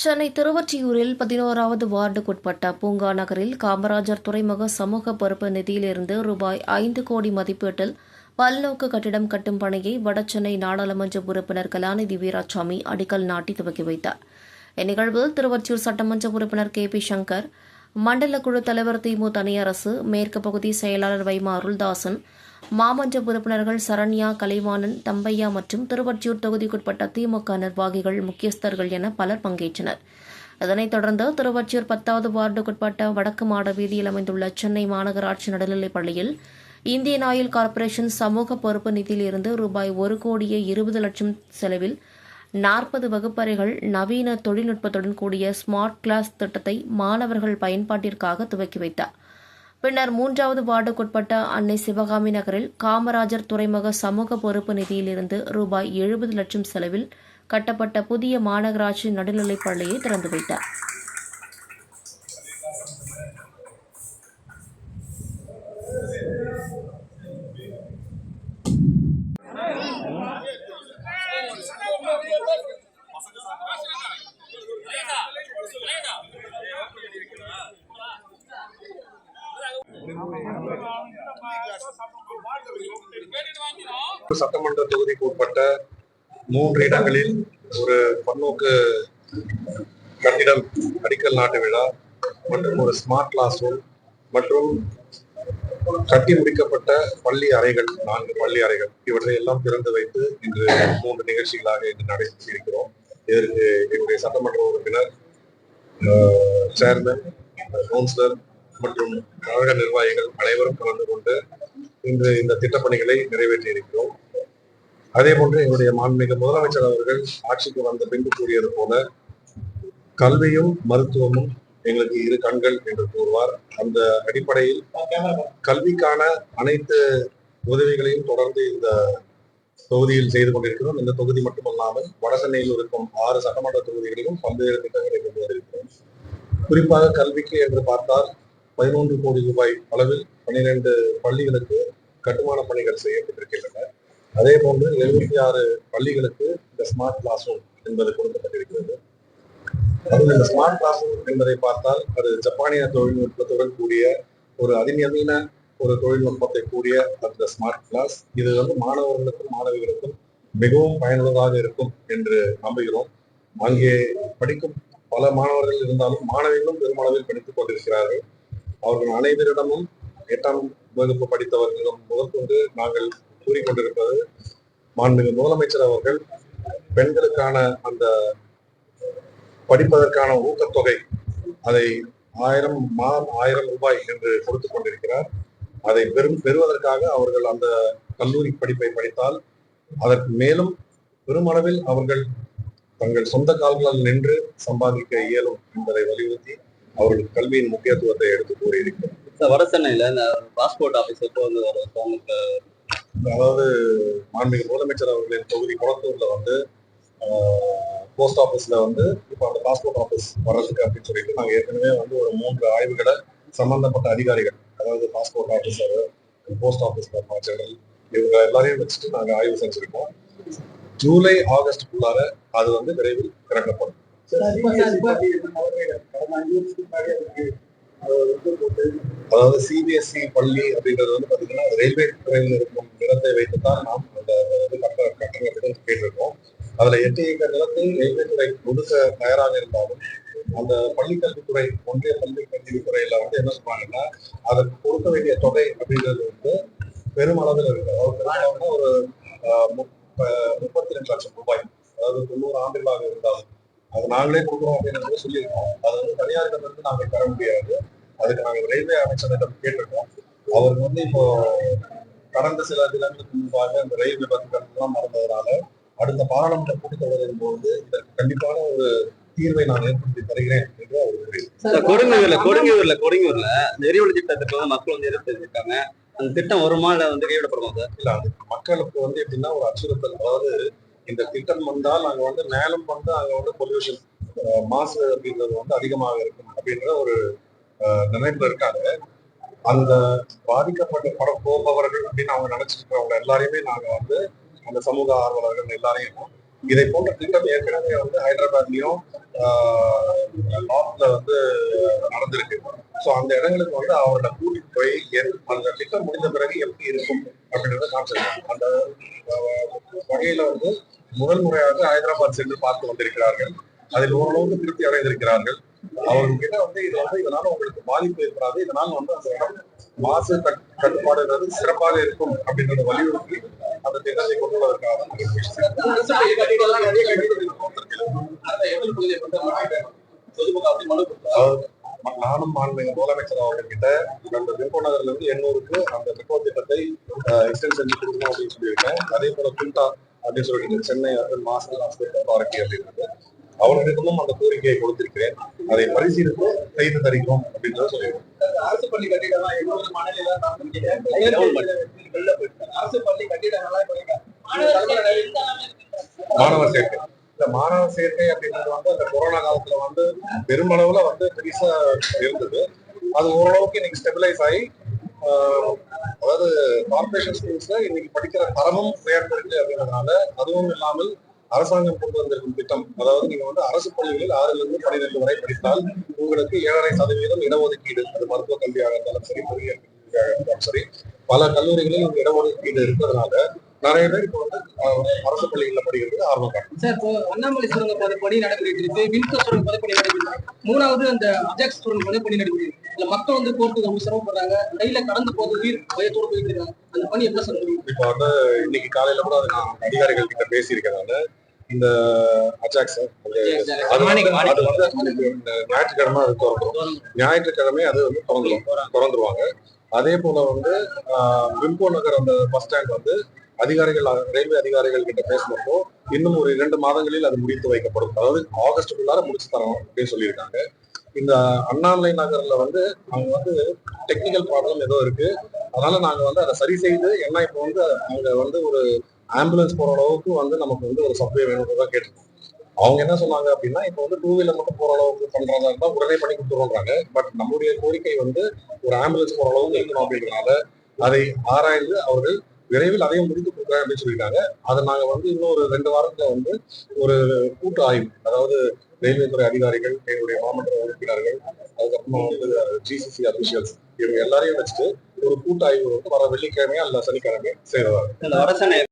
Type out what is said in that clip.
சென்னை திருவொற்றியூரில் பதினோராவது வார்டுக்குட்பட்ட பூங்கா நகரில் காமராஜர் துறைமுக சமூக பொறுப்பு நிதியிலிருந்து ரூபாய் ஐந்து கோடி மதிப்பீட்டில் பல்நோக்கு கட்டிடம் கட்டும் பணியை வடசென்னை நாடாளுமன்ற உறுப்பினர் கலாநிதி வீராசாமி அடிக்கல் நாட்டி துவக்கி வைத்தார். இந்நிகழ்வில் திருவொற்றியூர் சட்டமன்ற உறுப்பினர் கே பி சங்கர் மண்டல குழு தலைவர் திமு தனியரசு மேற்கு பகுதி செயலாளர் வைமா அருள்தாசன் மாமன்ற உறுப்பினர்கள் சரண்யா கலைவாணன் தம்பையா மற்றும் திருவொற்றியூர் தொகுதிக்குட்பட்ட திமுக நிர்வாகிகள் முக்கியஸ்தர்கள் என பலர் பங்கேற்றனர். இதனைத் தொடர்ந்து திருவொற்றியூர் பத்தாவது வார்டுக்குட்பட்ட வடக்கு மாட வீதியில் அமைந்துள்ள சென்னை மாநகராட்சி நடுநிலைப் பள்ளியில் இந்தியன் ஆயில் கார்ப்பரேஷன் சமூக பொறுப்பு நிதியிலிருந்து ரூபாய் ஒரு கோடியே இருபது லட்சம் செலவில் நாற்பது வகுப்பறைகள் நவீன தொழில்நுட்பத்துடன் கூடிய ஸ்மார்ட் கிளாஸ் திட்டத்தை மாணவர்கள் பயன்பாட்டிற்காக துவக்கி வைத்தார். பின்னர் மூன்றாவது வார்டுக்குட்பட்ட அன்னை சிவகாமி நகரில் காமராஜர் துறைமுக சமூக பொறுப்பு நிதியிலிருந்து ரூபாய் எழுபது லட்சம் செலவில் கட்டப்பட்ட புதிய மாநகராட்சி நடுநிலைப் பள்ளியை திறந்து வைத்தார் சட்டமன்ற தொகுதிக்கு உட்பட்ட மூன்று இடங்களில் ஒரு பன்னோக்கு கட்டிடம் அடிக்கல் நாட்டு விழா மற்றும் ஒரு ஸ்மார்ட் கிளாஸ் ரூம் மற்றும் கட்டி முடிக்கப்பட்ட பள்ளி அறைகள் நான்கு பள்ளி அறைகள். இவற்றை எல்லாம் திறந்து வைத்து இன்று மூன்று நிகழ்ச்சிகளாக இன்று நடைபெற்று இருக்கிறோம் இதற்கு எங்களுடைய சட்டமன்ற உறுப்பினர் சேர்மன் கவுன்சிலர் மற்றும் கழக நிர்வாகிகள் அனைவரும் கலந்து கொண்டு இன்று இந்த திட்டப்பணிகளை நிறைவேற்றி இருக்கிறோம் அதே போன்று எங்களுடைய மாண்புமிகு முதலமைச்சர் அவர்கள் ஆட்சிக்கு வந்த பின்பு கூறியது போல கல்வியும் மருத்துவமும் எங்களுக்கு இரு கண்கள் என்று கூறுவார். அந்த அடிப்படையில் கல்விக்கான அனைத்து உதவிகளையும் தொடர்ந்து இந்த தொகுதியில் செய்து கொண்டிருக்கிறோம். இந்த தொகுதி மட்டுமல்லாமல் வடசென்னையில் இருக்கும் ஆறு சட்டமன்ற தொகுதிகளிலும் பல்வேறு திட்டங்களை கொண்டு வந்திருக்கிறோம். குறிப்பாக கல்விக்கு என்று பார்த்தால் பதினொன்று கோடி ரூபாய் அளவில் பன்னிரெண்டு பள்ளிகளுக்கு கட்டுமான பணிகள் செய்யப்பட்டிருக்கின்றன. அதே போன்று எழுபத்தி ஆறு பள்ளிகளுக்கு இந்த ஸ்மார்ட் கிளாஸ் ரூம் என்பது கொடுக்கப்பட்டிருக்கிறது. அதுவும் இந்த ஸ்மார்ட் கிளாஸ் ரூம் என்பதை பார்த்தால் அது ஜப்பானிய தொழில்நுட்பத்துடன் கூடிய ஒரு அதிநவீன ஒரு தொழில்நுட்பத்தை கூடிய அந்த ஸ்மார்ட் கிளாஸ் இது வந்து மாணவர்களுக்கும் மாணவிகளுக்கும் மிகவும் பயனுள்ளதாக இருக்கும் என்று நம்புகிறோம். அங்கே படிக்கும் பல மாணவர்கள் இருந்தாலும் மாணவிகளும் பெருமளவில் படித்துக் கொண்டிருக்கிறார்கள். அவர்கள் அனைவரிடமும் எட்டாம் வகுப்பு படித்தவர்களிடம் முதற்கொண்டு நாங்கள் கூறிக்கொண்டிருப்பது மாண்புமிகு முதலமைச்சர் அவர்கள் பெண்களுக்கான அந்த படிப்பதற்கான ஊக்கத்தொகை அதை ஆயிரம் மாதம் ஆயிரம் ரூபாய் என்று கொடுத்துக் கொண்டிருக்கிறார். அதை பெரும் பெறுவதற்காக அவர்கள் அந்த கல்லூரி படிப்பை படித்தால் அதற்கு மேலும் பெருமளவில் அவர்கள் தங்கள் சொந்த கால்களால் நின்று சம்பாதிக்க இயலும் என்பதை வலியுறுத்தி அவர்கள் கல்வியின் முக்கியத்துவத்தை எடுத்து கூறியிருக்கிறார். வட சென்னையில இந்த பாஸ்போர்ட் ஆஃபீஸ் எப்போ வந்து வரும்? உங்களுக்கு அதாவது மாண்புமிகு முதலமைச்சர் அவர்களின் தொகுதி குளத்தூர்ல வந்து போஸ்ட் ஆஃபீஸ்ல வந்து இப்போ அந்த பாஸ்போர்ட் ஆஃபீஸ் வர்றதுக்கு அப்படின்னு சொல்லிட்டு நாங்கள் ஏற்கனவே வந்து ஒரு மூன்று ஆய்வுகளை சம்பந்தப்பட்ட அதிகாரிகள் அதாவது passport officer post office general இவங்க எல்லாரையும் வச்சுட்டு நாங்கள் ஆய்வு செஞ்சிருக்கோம். ஜூலை ஆகஸ்டுக்குள்ளார அது வந்து விரைவில் திறக்கப்படும். அதாவது சிபிஎஸ்இ பள்ளி அப்படின்றது வந்து பாத்தீங்கன்னா ரயில்வே துறையில் இருக்கும் நிலத்தை வைத்துத்தான் நாம் அந்த கட்ட கட்டணத்தை கேட்டிருக்கோம். அதுல எட்டு ஏக்கர் நிலத்தை ரயில்வே துறை ஒதுக்க தயாராக இருந்தாலும் அந்த பள்ளிக்கல்வித்துறை ஒன்றிய பள்ளி கல்வித்துறையில வந்து என்ன சொல்றாங்கன்னா அதற்கு கொடுக்க வேண்டிய தொகை அப்படின்றது வந்து பெருமளவில் இருக்கு. அதாவது வந்து ஒரு முப்ப- முப்பத்தி ரெண்டு லட்சம் ரூபாய் அதாவது தொண்ணூறு ஆண்டுகளாக இருந்தாலும் அது நாங்களே கொடுக்குறோம் அப்படின்னு சொல்லியிருக்கோம். அது வந்து தனியார்கிட்ட இருந்து நாங்கள் பெற முடியாது. அதுக்கு நாங்கள் ரயில்வே அமைச்சரிடம் கேட்டிருக்கோம். அவருக்கு வந்து இப்போ கடந்த சில தினங்களுக்கு முன்பாக இந்த ரயில் விபத்துகள் எல்லாம் நடந்ததுனால அடுத்த பாராளுமன்ற கூட்டத்தொடரின் போது இதற்கு கண்டிப்பான ஒரு தீர்வை நான் ஏற்படுத்தி தருகிறேன் என்று அவர் கொடுங்கூர்ல கொடுங்கூர்ல கொடுங்கூர்ல எரிவளி திட்டத்துக்கு மக்கள் வந்து தெரிவிச்சிருக்காங்க அந்த திட்டம் வருமா இல்ல வந்து கைவிடப்படுமா சார்? இல்ல அது மக்களுக்கு வந்து எப்படின்னா ஒரு அச்சுறுத்தல். அதாவது இந்த திட்டம் வந்தால் அங்க வந்து மேலும் வந்து அங்க வந்து பொல்யூஷன் மாசு அப்படின்றது வந்து அதிகமாக இருக்கும் அப்படின்ற ஒரு நினைப்புல இருக்காங்க. அந்த பாதிக்கப்பட்ட படம் போபவர்கள் அப்படின்னு அவங்க நினைச்சிட்டு எல்லாரையுமே நாங்க வந்து அந்த சமூக ஆர்வலர்கள் எல்லாரையும் இதை போன்ற திட்டம் ஏற்கனவே வந்து ஹைதராபாத்லயும் நார்த்ல வந்து நடந்திருக்கு. ஸோ அந்த இடங்களுக்கு வந்து அவர்களை கூட்டிட்டு போய் அந்த திட்டம் முடிந்த பிறகு எப்படி இருக்கும் அப்படின்றத காமிச்சிருக்காங்க. அந்த வகையில வந்து முதல் முறையாக ஹைதராபாத் சென்று பார்த்து வந்திருக்கிறார்கள். அதில் ஓரளவுக்கு திருப்தி அடைந்திருக்கிறார்கள். அவர்கிட்ட வந்து இது வந்து இதனால உங்களுக்கு பாதிப்பு ஏற்படாது. இதனால வந்து அந்த இடம் மாசு கட்- கட்டுப்பாடுன்றது சிறப்பாக இருக்கும் அப்படின்றத வலியுறுத்தி அந்த திட்டத்தை கொண்டு வருவதற்காக நானும் மாண்புமிகு முதலமைச்சர் அவர்கிட்ட நம்ம விருப்ப நகர்ல இருந்து எண்ணூருக்கு அந்த மெட்ரோ திட்டத்தை எக்ஸ்டென்ட் செஞ்சு கொடுக்கணும் அப்படின்னு சொல்லியிருக்கேன். அதே போல குண்டா அப்படின்னு சொல்லிட்டு சென்னை அர்பன் மாஸ்டர் அத்தாரிட்டி அப்படின்றது. அவர்களிடமும் அந்த கோரிக்கையை கொடுத்திருக்கிறேன். அதை பரிசீலித்து செய்து தருகிறோம் அப்படின்றத சொல்லியிருக்கேன். அரசு பள்ளி கட்டிடம்லாம் எவ்வளவு. அரசு பள்ளி கட்டிடங்கள்லாம் மாணவர் சேர்க்கை. இந்த மாணவர் சேர்க்கை அப்படின்றது வந்து அந்த கொரோனா காலத்துல வந்து பெருமளவுல வந்து பெருசா இருந்தது. அது ஓரளவுக்கு இன்னைக்கு ஸ்டெபிலைஸ் ஆகி ஆஹ், அதாவது கார்பரேஷன் ஸ்கூல்ஸ்ல இன்னைக்கு படிக்கிற தரமும் உயர்ந்திருக்கு அப்படின்றதுனால அதுவும் இல்லாமல் அரசாங்கம் கொண்டு வந்திருக்கும் திட்டம் அதாவது நீங்க வந்து அரசு பள்ளிகளில் ஆறுல இருந்து பன்னிரெண்டு வரை படித்தால் உங்களுக்கு ஏழரை சதவீதம் இடஒதுக்கீடு அது மருத்துவ கல்வியாக இருந்தாலும் சரி பொறியியல் கல்வியாக இருந்தாலும் சரி பல கல்லூரிகளில் இடஒதுக்கீடு இருக்கிறதுனால நிறைய பேர் இப்போ வந்து அரசு பள்ளிகளில் படிக்கிறதுக்கு ஆர்வம் காட்டுறாங்க. சார் இப்போ அண்ணாமலை சுரங்க பாதை பணி நடைபெற்று இருக்கு. வின்கோ சுரங்க பாதை பணி நடைபெற்று மூணாவது அந்த அஜாக்ஸ் சுரங்க பாதை பணி நடைபெற்று இல்ல மக்கள் வந்து போறதுக்கு ரொம்ப சிரமப்படுறாங்க. ரயில கடந்து போறது உயிர் பயத்தோடு போயிட்டு இருக்காங்க. அந்த பணி எப்படி சார் முடியும்? இப்போ வந்து இன்னைக்கு காலையில கூட அதை நான் அதிகாரிகள் கிட்ட பேசியிருக்கேன் நானு. இந்த அஜாக்ஸ் அது வந்து ஞாயிற்றுக்கிழமை அது திறந்துரும். ஞாயிற்றுக்கிழமை அது வந்து திறந்துரும். திறந்துருவாங்க. அதே போல வந்து விம்கோ நகர் அந்த பஸ் ஸ்டாண்ட் வந்து அதிகாரிகள் ரயில்வே அதிகாரிகள் கிட்ட பேசினப்போ இன்னும் ஒரு இரண்டு மாதங்களில் அது முடித்து வைக்கப்படும். அதாவது ஆகஸ்டுக்குள்ளார முடிச்சு தரோம் அப்படின்னு சொல்லியிருக்காங்க. இந்த அண்ணாமலை நகர்ல வந்து அவங்க வந்து டெக்னிக்கல் ப்ராப்ளம் ஏதோ இருக்கு. அதனால நாங்க வந்து அதை சரி செய்து ஏன்னா இப்போ வந்து அங்க வந்து ஒரு ஆம்புலன்ஸ் போற அளவுக்கு வந்து நமக்கு வந்து ஒரு சப்வே வேணும்ன்றதா கேட்டிருக்கோம் அவங்க என்ன சொன்னாங்க அப்படின்னா இப்போ வந்து டூ வீலர் மட்டும் போற அளவுக்கு பண்றதா இருந்தா உடனே பண்ணி கொடுத்துருவாங்க பட் நம்முடைய கோரிக்கை வந்து ஒரு ஆம்புலன்ஸ் போற அளவுக்கு இருக்கணும் அப்படின்றனால அதை ஆராய்ந்து அவர்கள் விரைவில் அதையும் முடித்து கொடுக்குறேன் அப்படின்னு சொல்லியிருக்காங்க. அதை நாங்க வந்து இன்னும் ஒரு ரெண்டு வாரத்துல வந்து ஒரு கூட்டு ஆய்வு அதாவது ரயில்வே துறை அதிகாரிகள் எங்களுடைய மாமன்ற உறுப்பினர்கள் அதுக்கப்புறமா வந்து ஜிசிசி அபிஷியல்ஸ் இவங்க எல்லாரையும் வச்சுட்டு ஒரு கூட்டாய்வு வந்து வர வெள்ளிக்கிழமையா இல்ல சனிக்கிழமையா செய்யறதா